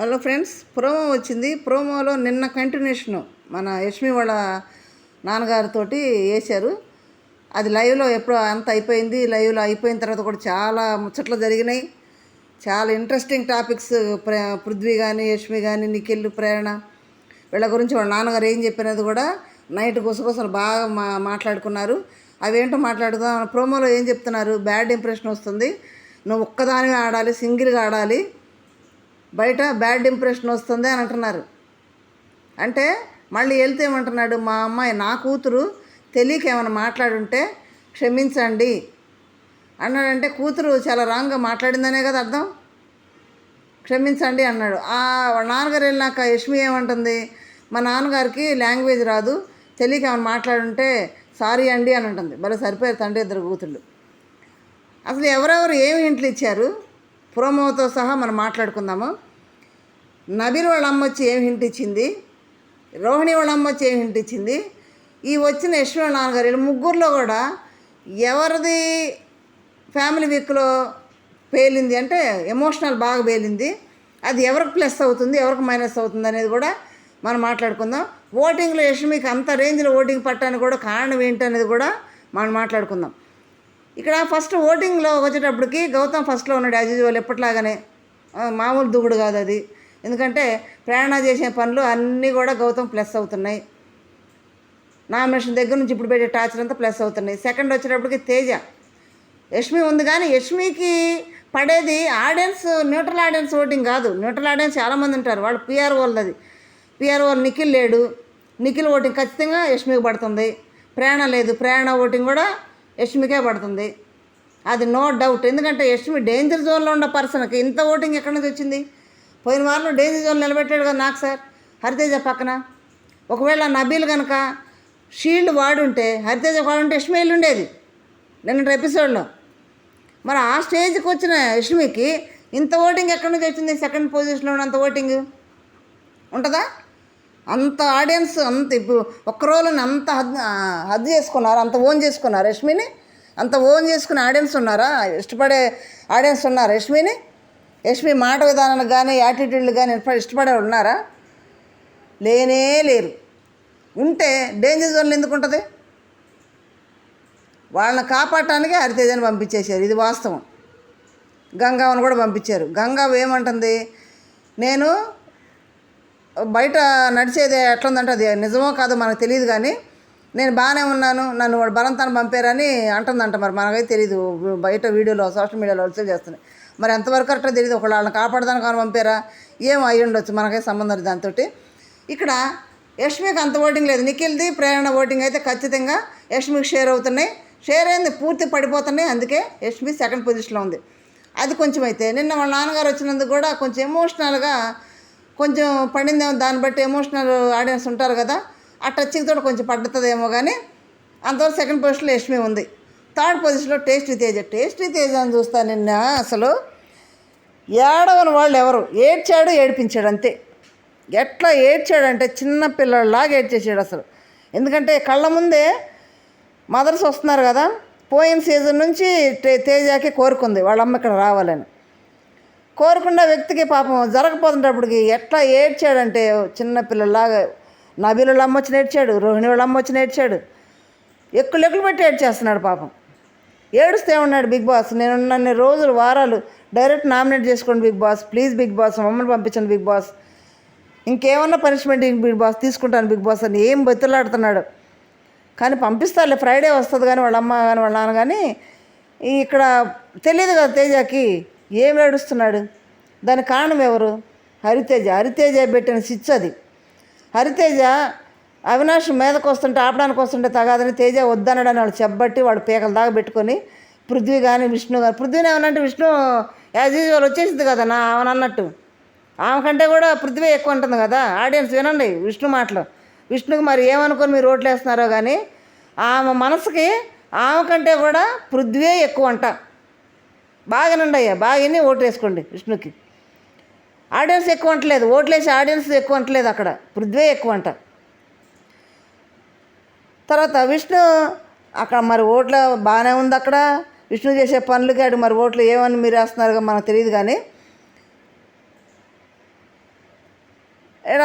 Hello friends promo వచ్చింది. ప్రోమోలో నిన్న కంటిన్యూషను మన యష్మి వాళ్ళ నాన్నగారితోటి వేశారు. అది లైవ్లో ఎప్పుడో అంత అయిపోయింది. లైవ్లో అయిపోయిన తర్వాత కూడా చాలా ముచ్చట్లు జరిగినాయి. చాలా ఇంట్రెస్టింగ్ టాపిక్స్ ప్ర పృథ్వీ కానీ యష్మి కానీ నిఖిల్ ప్రేరణ వీళ్ళ గురించి వాళ్ళ నాన్నగారు ఏం చెప్పినది కూడా నైట్ గుసగుసలు బాగా మా మాట్లాడుకున్నారు. అవేంటో మాట్లాడుదాం. ప్రోమోలో ఏం చెప్తున్నారు? బ్యాడ్ ఇంప్రెషన్ వస్తుంది. నువ్వు ఒక్కదానివే ఆడాలి సింగిల్గా ఆడాలి. బయట బ్యాడ్ ఇంప్రెషన్ వస్తుంది అని అంటున్నారు. అంటే మళ్ళీ వెళ్తే ఏమంటున్నాడు మా అమ్మాయి నా కూతురు తెలియక ఏమైనా మాట్లాడుంటే క్షమించండి అన్నాడంటే కూతురు చాలా రాంగ్గా మాట్లాడిందనే కదా అర్థం? క్షమించండి అన్నాడు. ఆ నాన్నగారు వెళ్ళినాక యష్మి ఏమంటుంది మా నాన్నగారికి లాంగ్వేజ్ రాదు తెలియక ఏమైనా మాట్లాడుంటే సారీ అండి అని అంటుంది. భలే సరిపోయారు తండ్రి ఇద్దరు కూతుళ్ళు అసలు ఎవరెవరు ఏమి ఇంట్లు ఇచ్చారు? ప్రోమోతో సహా మనం మాట్లాడుకుందాము. నబీర్ వాళ్ళ అమ్మ వచ్చి ఏం హింట్ ఇచ్చింది రోహిణి వాళ్ళ అమ్మ వచ్చి ఏం హింట్ ఇచ్చింది ఈ వచ్చిన యశ్వ నాన్నగారు వీళ్ళు ముగ్గురులో కూడా ఎవరిది ఫ్యామిలీ వీక్లో పేలింది అంటే ఎమోషనల్ బాగా పేలింది. అది ఎవరికి ప్లస్ అవుతుంది ఎవరికి మైనస్ అవుతుంది అనేది కూడా మనం మాట్లాడుకుందాం. ఓటింగ్లో యష్మికి అంత రేంజ్లో ఓటింగ్ పట్టడానికి కూడా కారణం ఏంటనేది కూడా మనం మాట్లాడుకుందాం. ఇక్కడ ఫస్ట్ ఓటింగ్లో వచ్చేటప్పటికి గౌతమ్ ఫస్ట్లో ఉన్నాడు యాజ్ యూజువల్ ఎప్పటిలాగానే. మామూలు దుగుడు కాదు అది. ఎందుకంటే ప్రేరణ చేసే పనులు అన్నీ కూడా గౌతమ్ ప్లస్ అవుతున్నాయి. నామినేషన్ దగ్గర నుంచి ఇప్పుడు పెట్టే టార్చర్ అంతా ప్లస్ అవుతున్నాయి. సెకండ్ వచ్చేటప్పటికి తేజ. యష్మి ఉంది కానీ యష్మికి పడేది ఆడియన్స్ న్యూట్రల్ ఆడియన్స్ ఓటింగ్ కాదు. న్యూట్రల్ ఆడియన్స్ చాలామంది ఉంటారు. వాళ్ళు పిఆర్ వాళ్ళది. పిఆర్ వాళ్ళు నిఖిల్ లేడు. నిఖిల్ ఓటింగ్ ఖచ్చితంగా యష్మికి పడుతుంది. ప్రేరణ లేదు. ప్రేరణ ఓటింగ్ కూడా యష్మికే పడుతుంది. అది నో డౌట్ ఎందుకంటే యష్మి డేంజర్ జోన్లో ఉన్న పర్సన్కి ఇంత ఓటింగ్ ఎక్కడి నుంచి వచ్చింది? పోయిన వారంలో డేంజర్ జోన్ నిలబెట్టాడు కదా నాకు సార్. హరితేజ పక్కన. ఒకవేళ నబీల్ కనుక షీల్డ్ వాడుంటే హరితేజ వాడుంటే యష్మి ఉండేది. నిన్న ఎపిసోడ్లో. మరి ఆ స్టేజ్కి వచ్చిన యష్మికి ఇంత ఓటింగ్ ఎక్కడి నుంచి వచ్చింది? సెకండ్ పొజిషన్లో ఉన్నంత ఓటింగ్ ఉంటుందా? అంత ఆడియన్స్ అంత ఇప్పుడు ఒక్క రోజుని అంత హద్ హద్దు చేసుకున్నారు? అంత ఓన్ చేసుకున్నారు రష్మిని అంత ఓన్ చేసుకునే ఆడియన్స్ ఉన్నారా? ఇష్టపడే ఆడియన్స్ ఉన్నారు రష్మిని యశ్మి మాట విధానానికి కానీ యాటిట్యూడ్లు కానీ ఇష్టపడే ఉన్నారా? లేనే లేరు. ఉంటే డేంజర్ జోన్లు ఎందుకు ఉంటుంది? వాళ్ళని కాపాడటానికి హరితేజని పంపించేశారు. ఇది వాస్తవం. గంగావని కూడా పంపించారు. గంగావ ఏమంటుంది? నేను బయట నడిచేది ఎట్లుందంటే అది నిజమో కాదో మనకు తెలియదు కానీ నేను బాగానే ఉన్నాను నన్ను వాడు బలంతాన్ని పంపారని అంటుందంట మరి. మనకైతే తెలియదు బయట వీడియోలో సోషల్ మీడియాలో వచ్చే చేస్తున్నాయి. మరి ఎంతవరకు కరెక్టో తెలియదు ఒకళ్ళు వాళ్ళని కాపాడదానికి కానీ పంపారా? ఏం అయ్యి ఉండొచ్చు మనకైతే సంబంధం లేదు దాంతో ఇక్కడ యష్మికి అంత ఓటింగ్ లేదు. నిఖిల్ది ప్రేరణ ఓటింగ్ అయితే ఖచ్చితంగా యష్మికి షేర్ అవుతున్నాయి. షేర్ అయింది పూర్తి పడిపోతున్నాయి అందుకే యష్మి సెకండ్ పొజిషన్లో ఉంది. అది కొంచెం అయితే నిన్న వాళ్ళ నాన్నగారు వచ్చినందుకు కూడా కొంచెం ఎమోషనల్గా కొంచెం పడిందేమో దాన్ని బట్టి ఎమోషనల్ ఆడియన్స్ ఉంటారు కదా. ఆ టచింగ్ తోటి కొంచెం పడుతుందేమో కానీ అంతవరకు సెకండ్ పొజిషన్లో యష్మి ఉంది. థర్డ్ పొజిషన్లో టేస్ట్ తేజ టేస్ట్ తేజ అని చూస్తా నిన్న అసలు ఏడవని వాళ్ళు ఎవరు? ఏడ్చాడు ఏడిపించాడు అంతే. ఎట్లా ఏడ్చాడంటే చిన్న పిల్లలాగా ఏడ్చేసాడు అసలు. ఎందుకంటే కళ్ళ ముందే మదర్స్ వస్తున్నారు కదా పోయిన సీజన్ నుంచి తే- తేజాకి కోరుకుంది వాళ్ళ అమ్మ ఇక్కడ రావాలని. కోరుకున్న వ్యక్తికి పాపం జరగపోతున్నప్పటికి ఎట్లా ఏడ్చాడంటే చిన్న పిల్లలాగా నబీల వాళ్ళ అమ్మ వచ్చి నేర్చాడు రోహిణి వాళ్ళ అమ్మ వచ్చి నేర్చాడు. ఎక్కులు ఎక్కులు పెట్టి ఏడ్చేస్తున్నాడు పాపం. ఏడుస్తే ఉన్నాడు బిగ్ బాస్. నేను నన్ను రోజులు వారాలు డైరెక్ట్ నామినేట్ చేసుకోండి Bigg Boss please Bigg Boss మమ్మల్ని పంపించండి బిగ్ బాస్. ఇంకేమన్నా పనిష్మెంట్ బిగ్ బాస్ తీసుకుంటాను బిగ్ బాస్ అని ఏం బతులాడుతున్నాడు. కానీ పంపిస్తారులే ఫ్రైడే వస్తుంది కానీ వాళ్ళ అమ్మ కానీ వాళ్ళ నాన్న కానీ. ఇక్కడ తెలియదు కదా తేజకి ఏం ఏడుస్తున్నాడు? దానికి కారణం ఎవరు? హరితేజ. హరితేజ పెట్టిన సిచ్ అది. హరితేజ అవినాష్ మీదకు వస్తుంటే ఆపడానికి వస్తుంటే తగాదని తేజ వద్దనడని వాళ్ళు చెప్పబట్టి వాడు పీకల దాకా పెట్టుకొని పృథ్వీ కానీ విష్ణు కానీ పృథ్వీని ఏమనంటే విష్ణు యాజ్ యూజువల్ వచ్చేసింది కదా నా ఆమెను అన్నట్టు. ఆమె కంటే కూడా పృథ్వీ ఎక్కువ ఉంటుంది కదా ఆడియన్స్ వినండి విష్ణు మాటలు. విష్ణుకి మరి ఏమనుకొని మీరు ఓట్లు వేస్తున్నారో కానీ ఆమె మనసుకి ఆమె కంటే కూడా పృథ్వీ ఎక్కువ అంట. బాగానండి అయ్యా బాగా ఓటు వేసుకోండి విష్ణుకి. ఆడియన్స్ ఎక్కువ అంటలేదు. ఓట్లు వేసి ఆడియన్స్ ఎక్కువ అంటలేదు అక్కడ. పృథ్వే ఎక్కువ అంట. తర్వాత విష్ణు అక్కడ మరి ఓట్ల బాగానే ఉంది అక్కడ. విష్ణు చేసే పనులకి అటు మరి ఓట్లు ఏమని మీరు వేస్తున్నారుగా మనకు తెలియదు కానీ. ఈడ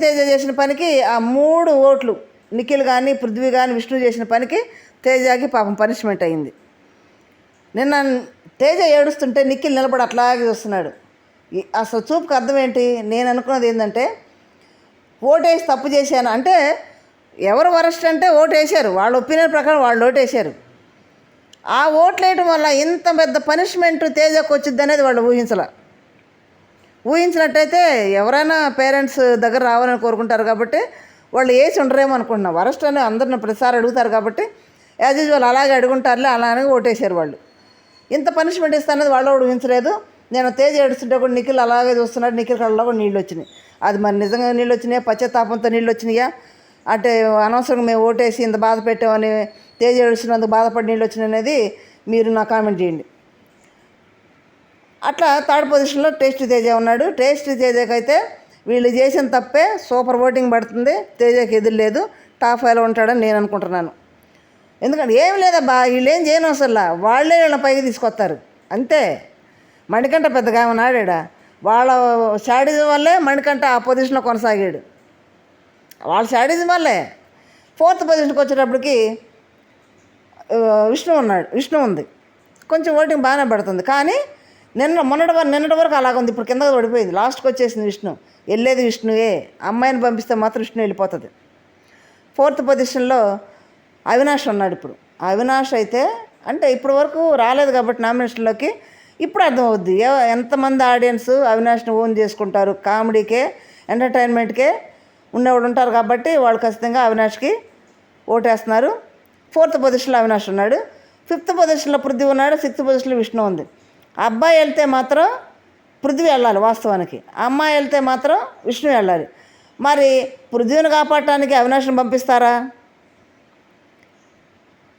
తేజ చేసిన పనికి ఆ మూడు ఓట్లు నిఖిల్ కానీ పృథ్వీ కానీ విష్ణు చేసిన పనికి తేజకి పాపం పనిష్మెంట్ అయింది. నిన్న తేజ ఏడుస్తుంటే నిఖిల్ నిలబడి అట్లాగే చూస్తున్నాడు. అసలు చూపుకు అర్థం ఏంటి నేను అనుకున్నది ఏంటంటే ఓటేసి తప్పు చేశాను అంటే ఎవరు వరస్ట్ అంటే ఓటు వేశారు వాళ్ళ ఒపీనియన్ ప్రకారం వాళ్ళు ఓటు వేశారు ఆ ఓట్లు వేయడం వల్ల ఇంత పెద్ద పనిష్మెంట్ తేజకు వచ్చింది అనేది వాళ్ళు ఊహించలే. ఊహించినట్టయితే ఎవరైనా పేరెంట్స్ దగ్గర రావాలని కోరుకుంటారు కాబట్టి వాళ్ళు వేసి ఉండరేమో అనుకుంటున్నా. వరస్ట్ అని అందరిని ప్రతిసారి అడుగుతారు కాబట్టి యాజ్ యూజువల్ అలాగే అడుగుంటారులే అలానే ఓటేశారు వాళ్ళు. ఇంత పనిష్మెంట్ ఇస్తానది వాళ్ళు ఊహించలేదు. నేను తేజ ఏడుస్తుంటే కూడా నిఖిల్ అలాగే చూస్తున్నాడు. నిఖిల్ కళ్ళలో కూడా నీళ్ళు వచ్చినాయి. అది మరి నిజంగా నీళ్ళు వచ్చినాయా? పశ్చాత్తాపంతో నీళ్ళు వచ్చినాయా? అంటే అనవసరంగా మేము ఓటేసి ఇంత బాధ పెట్టామని తేజ ఏడుస్తున్నందుకు బాధపడి నీళ్ళు వచ్చినాయి అనేది మీరు నా కామెంట్ చేయండి. అట్లా థర్డ్ పొజిషన్లో టేస్ట్ తేజ ఉన్నాడు. టేస్ట్ తేజకైతే అయితే వీళ్ళు చేసిన తప్పే సూపర్ ఓటింగ్ పడుతుంది. తేజకి ఎదురు లేదు. టాప్ ఫైవ్లో ఉంటాడని నేను అనుకుంటున్నాను. ఎందుకంటే ఏం లేదబ్బా వీళ్ళు ఏం చేయను అసలు వాళ్ళే వీళ్ళని పైకి తీసుకొస్తారు. అంతే. మణికంఠ పెద్దగా ఉన్నాడు వాళ్ళ శాడిజం వల్లే మణికంఠ ఆ పొజిషన్లో కొనసాగాడు. వాళ్ళ శాడిజం వల్లే. ఫోర్త్ పొజిషన్కి వచ్చేటప్పటికి విష్ణు ఉన్నాడు. విష్ణు ఉంది. కొంచెం ఓటింగ్ బాగానే పడుతుంది. కానీ నిన్న మొన్నటి వరకు నిన్నటి వరకు అలాగ ఉంది. ఇప్పుడు కింద పడిపోయింది లాస్ట్కి వచ్చేసింది విష్ణు. వెళ్ళేది విష్ణువే. అమ్మాయిని పంపిస్తే మాత్రం విష్ణు వెళ్ళిపోతుంది. ఫోర్త్ పొజిషన్లో అవినాష్ ఉన్నాడు ఇప్పుడు. అవినాష్ అయితే అంటే ఇప్పటి వరకు రాలేదు కాబట్టి నామినేషన్లోకి ఇప్పుడు అర్థమవుద్ది. ఎంతమంది ఆడియన్స్ అవినాష్ని ఓన్ చేసుకుంటారు? కామెడీకే ఎంటర్టైన్మెంట్కే ఉండేవాడు ఉంటారు కాబట్టి వాళ్ళు ఖచ్చితంగా అవినాష్కి ఓటేస్తున్నారు. ఫోర్త్ పొజిషన్లో అవినాష్ ఉన్నాడు. ఫిఫ్త్ పొజిషన్లో పృథ్వీ ఉన్నాడు. సిక్స్త్ పొజిషన్లో విష్ణు ఉంది. అబ్బాయి వెళ్తే మాత్రం పృథ్వీ వెళ్ళాలి వాస్తవానికి. అమ్మాయి వెళ్తే మాత్రం విష్ణు వెళ్ళాలి. మరి పృథ్వీని కాపాడటానికి అవినాష్ని పంపిస్తారా?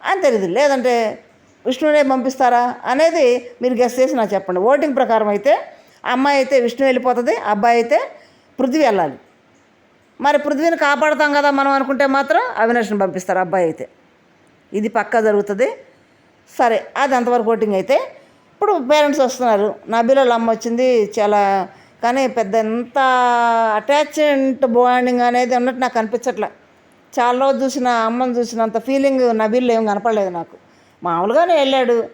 అని తెలియదు లేదంటే విష్ణునే పంపిస్తారా అనేది మీరు గెస్ చేసి నాకు చెప్పండి. ఓటింగ్ ప్రకారం అయితే అమ్మాయి అయితే విష్ణు వెళ్ళిపోతుంది అబ్బాయి అయితే పృథ్వీ వెళ్ళాలి. మరి పృథ్వీని కాపాడుతాం కదా మనం అనుకుంటే మాత్రం అవినాష్ని పంపిస్తారు అబ్బాయి అయితే. ఇది పక్కా జరుగుతుంది. సరే అది అంతవరకు ఓటింగ్ అయితే ఇప్పుడు పేరెంట్స్ వస్తున్నారు. నా బిల్లలు అమ్మ వచ్చింది చాలా కానీ పెద్ద ఎంత అటాచ్మెంట్ బాండింగ్ అనేది ఉన్నట్టు నాకు అనిపించట్లే. చాలా రోజు చూసిన అమ్మని చూసినంత ఫీలింగ్ నబీల్లో ఏం కనపడలేదు నాకు. మామూలుగానే వెళ్ళాడు.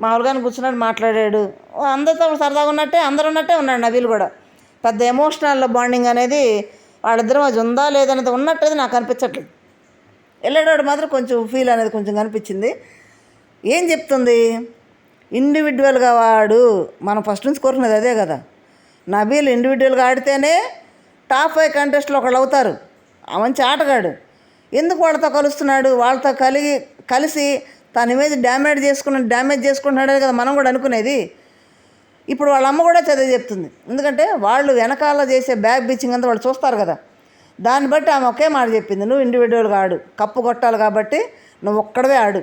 మామూలుగానే కూర్చున్నాడు మాట్లాడాడు. అందరితో సరదాగా ఉన్నట్టే అందరు ఉన్నట్టే ఉన్నాడు నవీలు కూడా. పెద్ద ఎమోషనల్ బాండింగ్ అనేది వాళ్ళిద్దరి మధ్య ఉందా లేదనేది ఉన్నట్టయితే నాకు అనిపించట్లేదు. వెళ్ళేటోడు మాత్రం కొంచెం ఫీల్ అనేది కొంచెం కనిపించింది. ఏం చెప్తుంది? ఇండివిజువల్గా వాడు మనం ఫస్ట్ నుంచి కోరుకునేది అదే కదా. నబీలు ఇండివిజువల్గా ఆడితేనే టాప్ ఫైవ్ కంటెస్ట్లో ఒకళ్ళు అవుతారు. మంచి ఆటగాడు. ఎందుకు వాళ్ళతో కలుస్తున్నాడు? వాళ్ళతో కలిగి కలిసి తన ఇమేజ్ డ్యామేజ్ చేసుకున్న డ్యామేజ్ చేసుకుంటున్నాడే కదా మనం కూడా అనుకునేది. ఇప్పుడు వాళ్ళ అమ్మ కూడా చదివి చెప్తుంది. ఎందుకంటే వాళ్ళు వెనకాల చేసే బ్యాగ్ బిచ్చింగ్ అంతా వాళ్ళు చూస్తారు కదా. దాన్ని బట్టి ఆమె ఒకే మాట చెప్పింది నువ్వు ఇండివిజువల్గా ఆడు కప్పు కొట్టాలి కాబట్టి నువ్వు ఒక్కడవే ఆడు.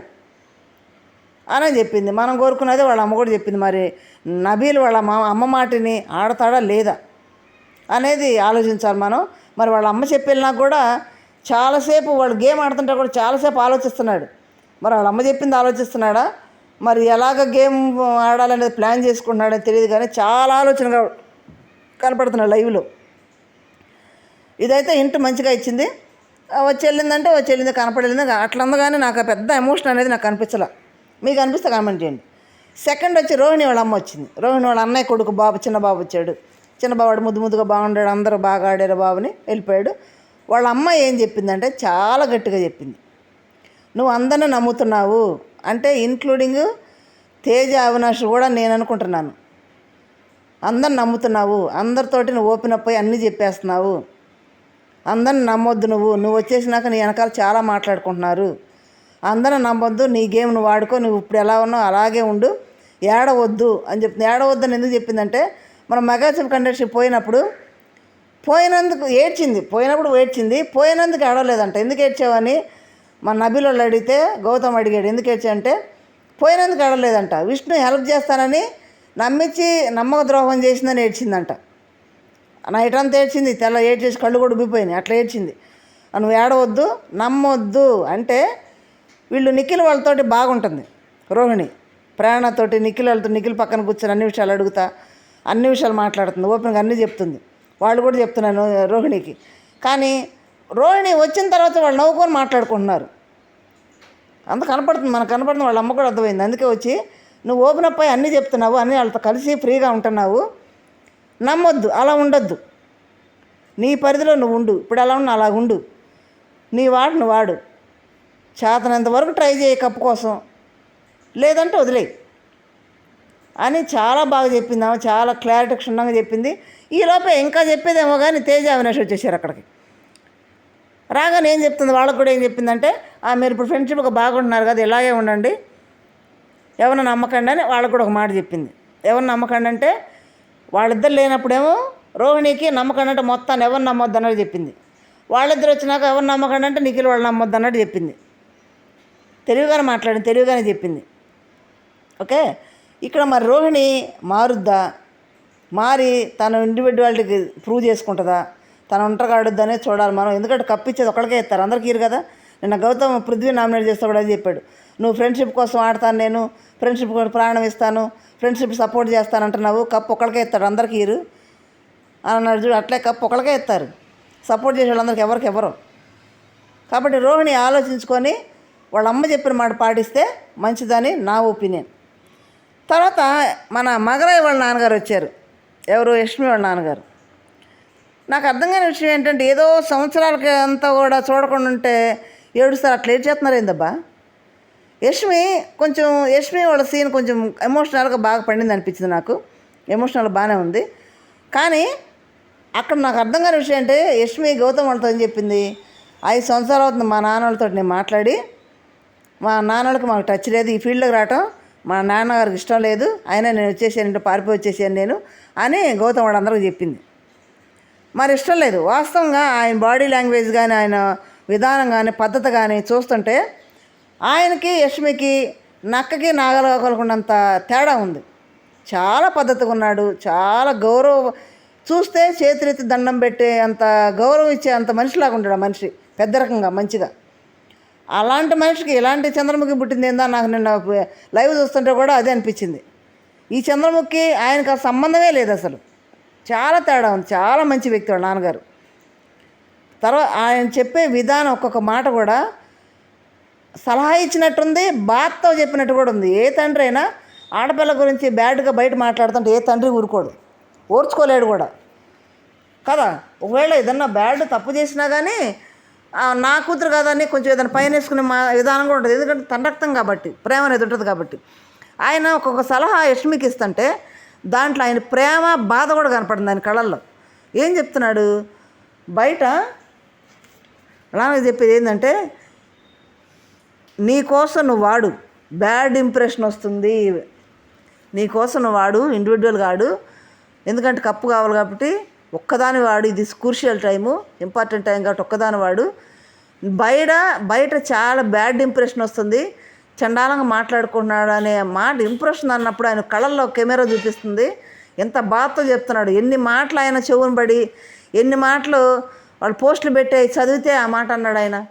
అని చెప్పింది. మనం కోరుకున్నది వాళ్ళ అమ్మ కూడా చెప్పింది. మరి నబీలు వాళ్ళ మా అమ్మ మాటిని ఆడతాడా లేదా అనేది ఆలోచించాలి మనం. మరి వాళ్ళ అమ్మ చెప్పినా కూడా చాలాసేపు వాళ్ళు గేమ్ ఆడుతుంటే కూడా చాలాసేపు ఆలోచిస్తున్నాడు. మరి వాళ్ళ అమ్మ చెప్పింది ఆలోచిస్తున్నాడా? మరి ఎలాగ గేమ్ ఆడాలనేది ప్లాన్ చేసుకుంటున్నాడో తెలియదు కానీ చాలా ఆలోచనగా కనపడుతున్నాడు లైవ్లో. ఇదైతే ఇంటి మంచిగా ఇచ్చింది. వచ్చి వెళ్ళిందంటే వచ్చి వెళ్ళింది కనపడలేదు. అట్లా కానీ నాకు పెద్ద ఎమోషన్ అనేది నాకు కనిపించలే. మీకు అనిపిస్తే కామెంట్ చేయండి. సెకండ్ వచ్చి రోహిణి వాళ్ళ అమ్మ వచ్చింది. రోహిణి వాళ్ళ అన్నయ్య కొడుకు బాబు చిన్న బాబు వచ్చాడు. చిన్న బాబు ముద్దు ముద్దుగా బాగుండాడు అందరూ బాగా ఆడారు బాబుని వెళ్ళిపోయాడు. వాళ్ళ అమ్మ ఏం చెప్పిందంటే చాలా గట్టిగా చెప్పింది. నువ్వు అందరిని నమ్ముతున్నావు అంటే ఇంక్లూడింగ్ తేజ అవినాష్ కూడా నేను అనుకుంటున్నాను. అందరిని నమ్ముతున్నావు అందరితోటి నువ్వు ఓపెన్ అప్ అయ్యి అన్నీ చెప్పేస్తున్నావు. అందరిని నమ్మొద్దు నువ్వు నువ్వు వచ్చేసినాక నీ వెనకాల చాలా మాట్లాడుకుంటున్నారు. అందరిని నమ్మొద్దు నీ గేమ్ నువ్వు వాడుకో నువ్వు ఇప్పుడు ఎలా ఉన్నావు అలాగే ఉండు ఏడవద్దు అని చెప్తుంది. ఏడవద్దు అని ఎందుకు చెప్పిందంటే మనం మెగాచిప్ కండక్షన్ పోయినప్పుడు పోయినందుకు ఏడ్చింది పోయినప్పుడు ఏడ్చింది పోయినందుకు ఏడవలేదంట. ఎందుకు ఏడ్చావని మన నబీల్ అడిగితే గౌతమ్ అడిగాడు ఎందుకు అంటే పోయినందుకు అడలేదంట విష్ణు హెల్ప్ చేస్తానని నమ్మించి నమ్మక ద్రోహం చేసిందని ఏడ్చిందంట. నైట్ అంతా ఏడ్చింది తెల్ల ఏడ్చేసి కళ్ళు కూడా ఉబ్బిపోయినాయి అట్లా ఏడ్చింది. నువ్వు ఏడవద్దు నమ్మొద్దు. అంటే వీళ్ళు నిఖిల్ వాళ్ళతోటి బాగుంటుంది. రోహిణి ప్రేరణతోటి నిఖిల్ వాళ్ళతో నిఖిల్ పక్కన కూర్చొని అన్ని విషయాలు అడుగుతా అన్ని విషయాలు మాట్లాడుతుంది ఓపెన్గా అన్నీ చెప్తుంది. వాళ్ళు కూడా చెప్తున్నాను రోహిణికి. కానీ రోహిణి వచ్చిన తర్వాత వాళ్ళు నవ్వుకొని మాట్లాడుకుంటున్నారు. అంత కనపడుతుంది మనకు కనపడుతుంది వాళ్ళ అమ్మ కూడా అర్థమైంది. అందుకే వచ్చి నువ్వు ఓపెన్ అప్ అయి అన్నీ చెప్తున్నావు అన్నీ వాళ్ళతో కలిసి ఫ్రీగా ఉంటున్నావు. నమ్మొద్దు అలా ఉండొద్దు. నీ పరిధిలో నువ్వు ఉండు ఇప్పుడు అలా ఉన్నా అలా ఉండు. నీ వాడు నువ్వు వాడు. చేతనంత వరకు ట్రై చేయి కప్పు కోసం. లేదంటే వదిలేయి. అని చాలా బాగా చెప్పింది ఆమె చాలా క్లారిటీ క్షుణ్ణంగా చెప్పింది. ఈలోపే ఇంకా చెప్పేదేమో కానీ తేజ అవినాష్ వచ్చేసారు అక్కడికి. రాగానే ఏం చెప్తుంది? వాళ్ళకు కూడా ఏం చెప్పిందంటే "ఆ, మీరు ఇప్పుడు ఫ్రెండ్షిప్ బాగుంటున్నారు కదా ఇలాగే ఉండండి. ఎవరిని నమ్మకండి అని వాళ్ళకు కూడా ఒక మాట చెప్పింది. ఎవరిని నమ్మకండి అంటే వాళ్ళిద్దరు లేనప్పుడేమో రోహిణికి నమ్మకండి అంటే మొత్తాన్ని ఎవరిని నమ్మొద్దు అన్నట్టు చెప్పింది. వాళ్ళిద్దరు వచ్చినాక ఎవరిని నమ్మకండి అంటే నిఖిల్ వాళ్ళు నమ్మొద్దు అన్నట్టు చెప్పింది. తెలివిగానే మాట్లాడింది తెలివిగానే చెప్పింది. ఓకే? ఇక్కడ మరి రోహిణి మారుద్దా? మారి తన ఇండివిజువాలిటీకి ప్రూవ్ చేసుకుంటుందా? తన ఒంటరిగాడుద్దనే చూడాలి మనం. ఎందుకంటే కప్పిచ్చేది ఒకరికే ఇస్తారు. అందరికీ ఇరు కదా. నిన్న గౌతమ్ పృథ్వీ నామినేట్ చేస్తాడు కూడా అది చెప్పాడు. నువ్వు ఫ్రెండ్షిప్ కోసం ఆడతాను నేను. ఫ్రెండ్షిప్ కోసం ప్రాణం ఇస్తాను. ఫ్రెండ్షిప్ సపోర్ట్ చేస్తాను అంటున్నావు. కప్పు ఒకరికే ఇస్తాడు అందరికీ ఇరు అన్నాడు చూడు. అట్లే కప్పు ఒకరికే ఇస్తారు. సపోర్ట్ చేసే వాళ్ళందరికీ ఎవరికి ఎవరు కాబట్టి రోహిణి ఆలోచించుకొని వాళ్ళ అమ్మ చెప్పిన మాట పాటిస్తే మంచిదని నా ఒపీనియన్. తర్వాత మన మగరాయి వాళ్ళ నాన్నగారు వచ్చారు. ఎవరు? యష్మి వాళ్ళ నాన్నగారు. నాకు అర్థం కాని విషయం ఏంటంటే ఏదో సంవత్సరాలకి అంతా కూడా చూడకుండా ఉంటే ఏడుస్తారు. అట్లా ఏడు చేస్తున్నారు ఏందబ్బా? యష్మి కొంచెం యష్మి వాళ్ళ సీన్ కొంచెం ఎమోషనల్గా బాగా పండింది అనిపించింది నాకు. ఎమోషనల్ బాగానే ఉంది. కానీ అక్కడ నాకు అర్థం కాని విషయం అంటే యష్మి గౌతమ్ వాళ్ళతో ఏం చెప్పింది? ఐదు సంవత్సరాలు అవుతుంది మా నాన్నలతో నేను మాట్లాడి. మా నాన్నలకు మాకు టచ్ లేదు. ఈ ఫీల్డ్లోకి రావటం మా నాన్నగారికి ఇష్టం లేదు. అయినా నేను వచ్చేసాను పారిపోయి వచ్చేసాను నేను అని గౌతమ్ వాళ్ళందరికీ చెప్పింది. మరి ఇష్టం లేదు. వాస్తవంగా ఆయన బాడీ లాంగ్వేజ్ కానీ ఆయన విధానం కానీ పద్ధతి కానీ చూస్తుంటే ఆయనకి యష్మికి నక్కకి నాగలకున్నంత తేడా ఉంది. చాలా పద్ధతిగా ఉన్నాడు. చాలా గౌరవ చూస్తే చేతులెత్తి దండం పెట్టే అంత గౌరవం ఇచ్చే అంత మనిషిలాగా ఉంటాడు ఆ మనిషి. పెద్ద రకంగా మంచిగా. అలాంటి మనిషికి ఇలాంటి చంద్రముఖి పుట్టింది ఏందా నాకు నిన్న లైవ్ చూస్తుంటే కూడా అదే అనిపించింది. ఈ చంద్రముఖి ఆయనకు ఆ సంబంధమే లేదు అసలు. చాలా తేడా ఉంది. చాలా మంచి వ్యక్తి వాళ్ళ నాన్నగారు. తర్వాత ఆయన చెప్పే విధానం ఒక్కొక్క మాట కూడా సలహా ఇచ్చినట్టుంది బాధతో చెప్పినట్టు కూడా ఉంది. ఏ తండ్రి అయినా ఆడపిల్ల గురించి బ్యాడ్గా బయట మాట్లాడుతుంటే ఏ తండ్రి ఊరుకోడు. ఓర్చుకోలేడు కూడా. కదా? ఒకవేళ ఏదన్నా బ్యాడ్ తప్పు చేసినా కానీ నా కూతురు కాదని కొంచెం ఏదైనా పైన వేసుకునే మా విధానం కూడా ఉంటుంది. ఎందుకంటే తన రక్తం కాబట్టి ప్రేమ అనేది ఉంటుంది కాబట్టి. ఆయన ఒక్కొక్క సలహా యష్మికి ఇస్తుంటే దాంట్లో ఆయన ప్రేమ బాధ కూడా కనపడింది ఆయన కళల్లో ఏం చెప్తున్నాడు? బయట నాన్న చెప్పేది ఏంటంటే నీ కోసం నువ్వు వాడు. బ్యాడ్ ఇంప్రెషన్ వస్తుంది. నీ కోసం నువ్వు వాడు ఇండివిజువల్ ఆడు. ఎందుకంటే కప్పు కావాలి కాబట్టి ఒక్కదాని వాడు. ఇది క్రూషియల్ టైము ఇంపార్టెంట్ టైం కాబట్టి ఒక్కదాని వాడు. బయట బయట చాలా బ్యాడ్ ఇంప్రెషన్ వస్తుంది. చండాలంగా మాట్లాడుకుంటున్నాడు అనే మాట ఇంప్రెషన్ అన్నప్పుడు ఆయన కళ్ళల్లో కెమెరా చూపిస్తుంది. ఎంత బాధతో చెప్తున్నాడు. ఎన్ని మాటలు ఆయన చెవును పడి ఎన్ని మాటలు వాళ్ళు పోస్టులు పెట్టి చదివితే ఆ మాట అన్నాడు ఆయన.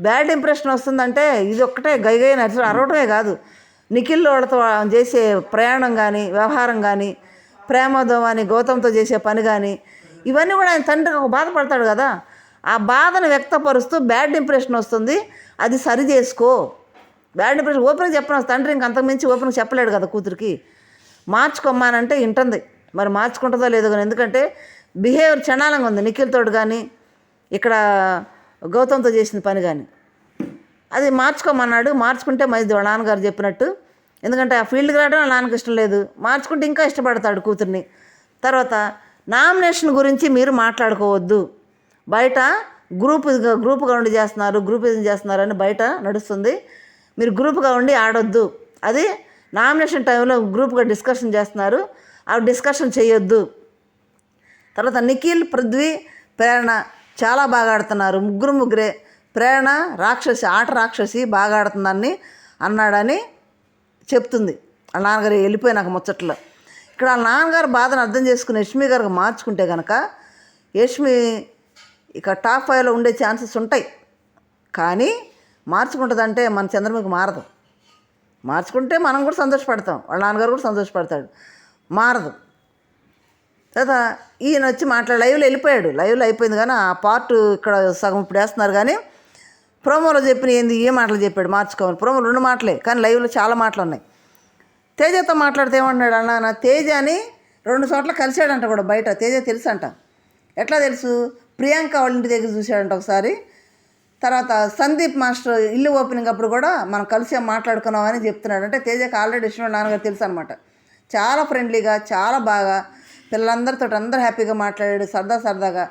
బ్యాడ్ ఇంప్రెషన్ వస్తుందంటే ఇది ఒక్కటే గైగై నడిచి అరవటమే కాదు. నిఖిల్ వాళ్ళతో చేసే ప్రయాణం కానీ వ్యవహారం కానీ ప్రేమతో అని గౌతమ్తో చేసే పని కానీ ఇవన్నీ కూడా ఆయన తండ్రికి ఒక బాధపడతాడు కదా. ఆ బాధను వ్యక్తపరుస్తూ బ్యాడ్ ఇంప్రెషన్ వస్తుంది. అది సరి చేసుకో. Bad impression. ఓపెన్ చెప్పను. తండ్రి ఇంక అంతకుమించి ఓపెన్ చెప్పలేడు కదా కూతురికి. మార్చుకోమ్మానంటే ఇంటుంది. మరి మార్చుకుంటుందో లేదో కానీ ఎందుకంటే బిహేవియర్ చండాలంగా ఉంది. నిఖిల్తోడు కానీ ఇక్కడ గౌతమ్తో చేసిన పని కానీ. అది మార్చుకోమన్నాడు మార్చుకుంటే మంచిది వాళ్ళ నాన్నగారు చెప్పినట్టు. ఎందుకంటే ఆ ఫీల్డ్కి రావడం వాళ్ళ నాన్నకి ఇష్టం లేదు. మార్చుకుంటే ఇంకా ఇష్టపడతాడు కూతుర్ని. తర్వాత నామినేషన్ గురించి మీరు మాట్లాడుకోవద్దు. బయట గ్రూప్ గ్రూప్గా ఉండి చేస్తున్నారు గ్రూపిజం చేస్తున్నారు అని బయట నడుస్తుంది. మీరు గ్రూప్గా ఉండి ఆడొద్దు. అది నామినేషన్ టైంలో గ్రూప్గా డిస్కషన్ చేస్తున్నారు. ఆ డిస్కషన్ చేయొద్దు. తర్వాత నిఖిల్ పృథ్వీ ప్రేరణ చాలా బాగా ఆడుతున్నారు. ముగ్గురు ముగ్గురే. ప్రేరణ రాక్షసి ఆట రాక్షసి బాగా ఆడుతుందని అన్నాడని చెప్తుంది. వాళ్ళ నాన్నగారు వెళ్ళిపోయినాక ముచ్చట్లో. ఇక్కడ వాళ్ళ నాన్నగారు బాధను అర్థం చేసుకుని యష్మి గారికి మార్చుకుంటే కనుక యష్మి ఇక టాప్ ఫైవ్లో ఉండే ఛాన్సెస్ ఉంటాయి. కానీ మార్చుకుంటుందంటే మన చంద్రముఖి మారదు. మార్చుకుంటే మనం కూడా సంతోషపడతాం. వాళ్ళ నాన్నగారు కూడా సంతోషపడతాడు. మారదు. తర్వాత ఈయన వచ్చి మాట్లాడి లైవ్లో వెళ్ళిపోయాడు. లైవ్లో అయిపోయింది కానీ ఆ పార్ట్ ఇక్కడ సగం ఇప్పుడు వేస్తున్నారు కానీ ప్రోమోలో చెప్పిన ఏంది ఏ మాటలు చెప్పాడు మార్చుకోవాలి ప్రోమో రెండు మాటలే కానీ లైవ్లో చాలా మాటలు ఉన్నాయి. తేజతో మాట్లాడితే ఏమంటున్నాడు అన్న నా తేజ అని రెండు చోట్ల కలిశాడంట కూడా బయట. తేజ తెలుసంట. ఎట్లా తెలుసు? ప్రియాంక వాళ్ళ ఇంటి దగ్గర చూశాడంట ఒకసారి. తర్వాత సందీప్ మాస్టర్ ఇల్లు ఓపెనింగ్ అప్పుడు కూడా మనం కలిసి మాట్లాడుకున్నామని చెప్తున్నాడు. అంటే తేజకి ఆల్రెడీ ఇష్టం నాన్నగారు తెలుసు అనమాట చాలా ఫ్రెండ్లీగా చాలా బాగా పిల్లలందరితో అందరూ హ్యాపీగా మాట్లాడాడు సరదా సరదాగా.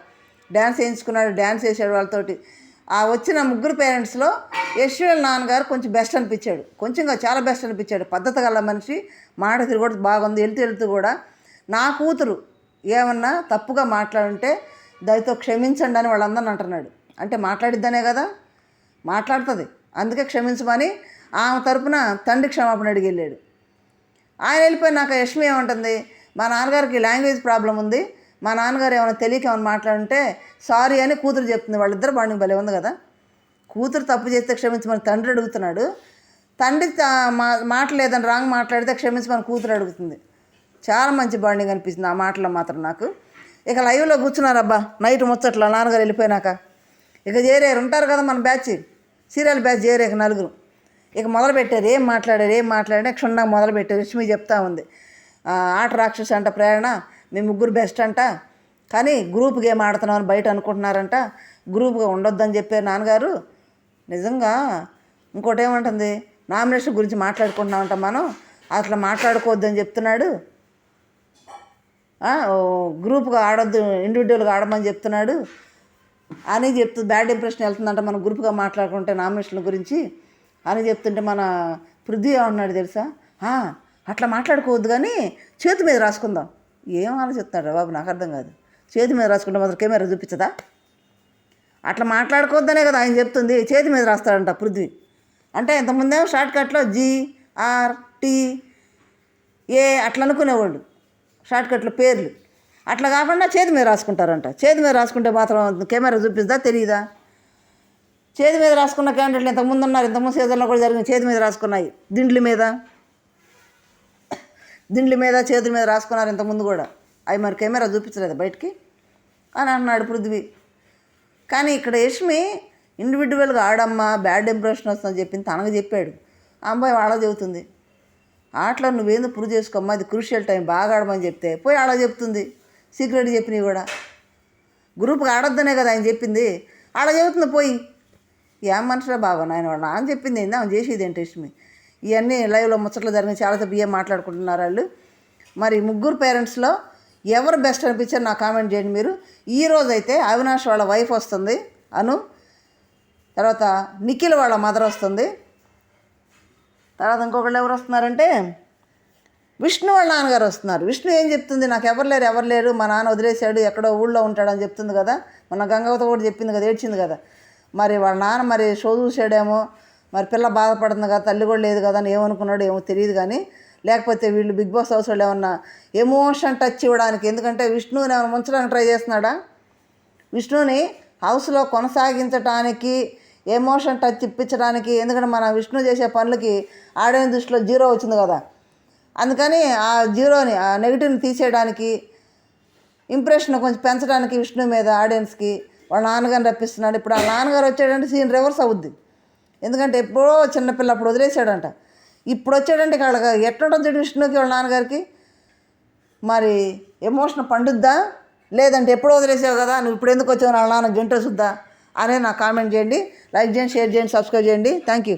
డ్యాన్స్ వేయించుకున్నాడు డ్యాన్స్ వేసాడు వాళ్ళతోటి. ఆ వచ్చిన ముగ్గురు పేరెంట్స్లో యశ్వల్ నాన్నగారు కొంచెం బెస్ట్ అనిపించాడు. కొంచెంగా చాలా బెస్ట్ అనిపించాడు. పద్ధతి గల మనిషి మాట తిరిగి కూడా బాగుంది వెళ్తూ వెళ్తూ కూడా. నా కూతురు ఏమన్నా తప్పుగా మాట్లాడుంటే దయతో క్షమించండి అని వాళ్ళందరిని అంటున్నాడు. అంటే మాట్లాడిద్దనే కదా? మాట్లాడుతుంది. అందుకే క్షమించమని ఆమె తరపున తండ్రి క్షమాపణ అడిగి వెళ్ళాడు. ఆయన వెళ్ళిపోయినాక యష్మి ఏమంటుంది? మా నాన్నగారికి లాంగ్వేజ్ ప్రాబ్లం ఉంది. మా నాన్నగారు ఏమైనా తెలియక ఏమైనా మాట్లాడుంటే సారీ అని కూతురు చెప్తుంది. వాళ్ళిద్దరు బాండింగ్ భలే ఉంది కదా? కూతురు తప్పు చేస్తే క్షమించమని తండ్రి అడుగుతున్నాడు. తండ్రి మా మాట్లాడేదని రాంగ్ మాట్లాడితే క్షమించమని కూతురు అడుగుతుంది. చాలా మంచి బాండింగ్ అనిపిస్తుంది ఆ మాటలో మాత్రం నాకు. ఇక లైవ్లో కూర్చున్నారబ్బా. నైట్ ముచ్చట్ల నాన్నగారు వెళ్ళిపోయినాక. ఇక చేరారు ఉంటారు కదా మన బ్యాచ్. సీరియల్ బ్యాచ్ చేరే ఇక నలుగురు. ఇక మొదలు పెట్టారు ఏం మాట్లాడారు ఏం మాట్లాడారు క్షుణ్ణంగా మొదలు పెట్టారు లక్ష్మి చెప్తా ఉంది. ఆట రాక్షసు అంట ప్రేరణ మీ ముగ్గురు బెస్ట్ అంట. కానీ గ్రూప్ గేమ్ ఆడుతున్నామని బయట అనుకుంటున్నారంట. గ్రూప్గా ఉండొద్దని చెప్పారు నాన్నగారు. నిజంగా ఇంకోటి ఏమంటుంది? నామినేషన్ గురించి మాట్లాడుకుంటున్నామంట మనం. అట్లా మాట్లాడుకోవద్దని చెప్తున్నాడు. గ్రూప్గా ఆడొద్దు ఇండివిజువల్గా ఆడమని చెప్తున్నాడు. అని చెప్తూ బ్యాడ్ ఇంప్రెషన్ వెళ్తుందంట మనం గ్రూప్గా మాట్లాడుకుంటే నామినేషన్ల గురించి. అని చెప్తుంటే మన పృథ్వీ ఏమన్నాడు తెలుసా? అట్లా మాట్లాడుకోవద్దు కానీ చేతి మీద రాసుకుందాం. ఏం ఆలోచిస్తాడు బాబు నాకు అర్థం కాదు. చేతి మీద రాసుకుంటే మాత్రం కెమెరా చూపించదా? అట్లా మాట్లాడుకోవద్దనే కదా ఆయన చెప్తుంది. చేతి మీద రాస్తాడంట పృథ్వీ. అంటే ఇంతకుముందేమో షార్ట్ కట్లో ఆర్ ఏ అట్లా అనుకునేవాళ్ళు. షార్ట్కట్లో పేర్లు. అట్లా కాకుండా చేతి మీద రాసుకుంటారంట. చేతి మీద రాసుకుంటే మాత్రం కెమెరా చూపిస్తుందా తెలియదా చేతి మీద రాసుకున్న క్యాండిడేట్లు ఇంతకుముందు ఉన్నారు. ఇంతకుముందు సీజన్లో కూడా జరిగిన చేతి మీద రాసుకున్నాయి. దిండ్ల మీద. దిండ్ల మీద చేతుల మీద రాసుకున్నారు ఇంతకుముందు కూడా. అవి మరి కెమెరా చూపించలేదు బయటికి? అని అన్నాడు పృథ్వీ. కానీ ఇక్కడ యష్మి ఇండివిజువల్గా ఆడమ్మా బ్యాడ్ ఇంప్రెషన్ వస్తుందని చెప్పింది తనకు చెప్పాడు. ఆ అమ్మాయి వాళ్ళ చెబుతుంది. ఆటలో నువ్వేందో ప్రూవ్ చేసుకోమ్మా అది క్రూషియల్ టైం బాగా ఆడమని చెప్తే పోయి ఆడ చెప్తుంది. సీక్రెట్ చెప్పినవి కూడా. గ్రూప్కి ఆడొద్దనే కదా ఆయన చెప్పింది. ఆడ చెబుతుంది పోయి. ఏం మనుషులే బాబా నాయన వాడు? నాన్న చెప్పింది ఏంది? ఆమె చేసేది ఏంటి ఇష్టమి ఇవన్నీ లైవ్లో ముచ్చట్లు జరిగిన చాలా ఏం మాట్లాడుకుంటున్నారు వాళ్ళు. మరి ముగ్గురు పేరెంట్స్లో ఎవరు బెస్ట్ అనిపించారు నాకు కామెంట్ చేయండి మీరు. ఈ రోజు అయితే అవినాష్ వాళ్ళ వైఫ్ వస్తుంది. అను. తర్వాత నిఖిల్ వాళ్ళ మదర్ వస్తుంది. తర్వాత ఇంకొకళ్ళు ఎవరు వస్తున్నారంటే విష్ణు వాళ్ళ నాన్నగారు వస్తున్నారు. విష్ణు ఏం చెప్తుంది? నాకు ఎవరు లేరు ఎవరు లేరు మా నాన్న వదిలేశాడు ఎక్కడో ఊళ్ళో ఉంటాడని చెప్తుంది కదా. మన గంగవత కూడా చెప్పింది కదా ఏడ్చింది కదా. మరి వాళ్ళ నాన్న మరి షో చూసాడేమో మరి పిల్ల బాధపడుతుంది కదా తల్లి కూడా లేదు కదా అని ఏమనుకున్నాడు ఏమో తెలియదు కానీ లేకపోతే వీళ్ళు బిగ్ బాస్ హౌస్ వాళ్ళు ఏమన్నా ఎమోషన్ టచ్ ఇవ్వడానికి ఎందుకంటే విష్ణుని ఏమైనా ముంచడానికి ట్రై చేస్తున్నాడా? విష్ణుని హౌస్లో కొనసాగించడానికి ఎమోషన్ టచ్ ఇప్పించడానికి ఎందుకంటే మన విష్ణు చేసే పనులకి ఆడే దృష్టిలో జీరో వచ్చింది కదా. అందుకని ఆ జీరోని ఆ నెగిటివ్ని తీసేయడానికి ఇంప్రెషన్ కొంచెం పెంచడానికి విష్ణు మీద ఆడియన్స్కి వాళ్ళ నాన్నగారిని రప్పిస్తున్నాడు. ఇప్పుడు ఆ నాన్నగారు వచ్చాడంటే సీన్ రివర్స్ అవుద్ది. ఎందుకంటే ఎప్పుడో చిన్నపిల్ల అప్పుడు వదిలేశాడంట. ఇప్పుడు వచ్చాడంటే వాళ్ళకి ఎట్లా చూడు విష్ణుకి వాళ్ళ నాన్నగారికి? మరి ఎమోషన్ పండుద్దా? లేదంటే ఎప్పుడు వదిలేసావు కదా నువ్వు ఇప్పుడు ఎందుకు వచ్చావు? వాళ్ళ నాన్న గంట వస్తుందా అనే నాకు కామెంట్ చేయండి. లైక్ చేయండి షేర్ చేయండి సబ్స్క్రైబ్ చేయండి. Thank you